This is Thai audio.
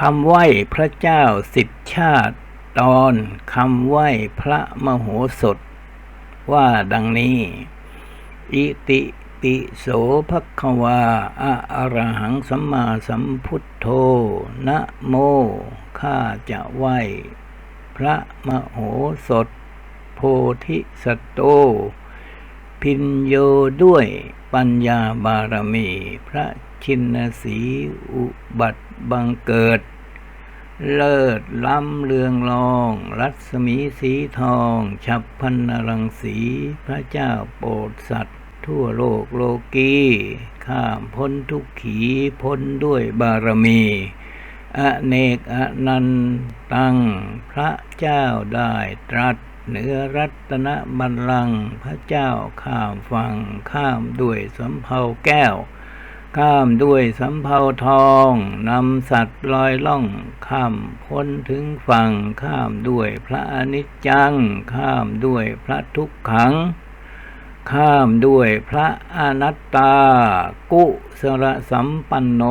คำไหว้พระเจ้าสิบชาติ ตอนคำไหว้พระมโหสถ ว่าดังนี้ อิติปิโสภควาอะอะระหังสัมมาสัมพุทโธนะโมข้าจะไหว้ พระมโหสถ โพธิสัตโต พินโยด้วยปัญญาบารมี พระชินสีอุบัติบังเกิด เลิศล้ำเลืองรอง รัศมีสีทอง ฉับพันนรังสี พระเจ้าโปรดสัตว์ ทั่วโลกโลกีข้ามพ้นทุกขีพ้นด้วยบารมีอเนกอนันตัง พระเจ้าได้ตรัส เหนือรัตนบัลลังก์พระเจ้าข้ามฝั่งข้ามด้วยสำเภาแก้ว ข้ามด้วยสำเภาทองนำสัตว์ลอยล่อง ข้ามพ้นถึงฝั่งข้ามด้วยพระอนิจจัง ข้ามด้วยพระทุกขัง ข้ามด้วยพระอนัตตา กุสรสัมปันโน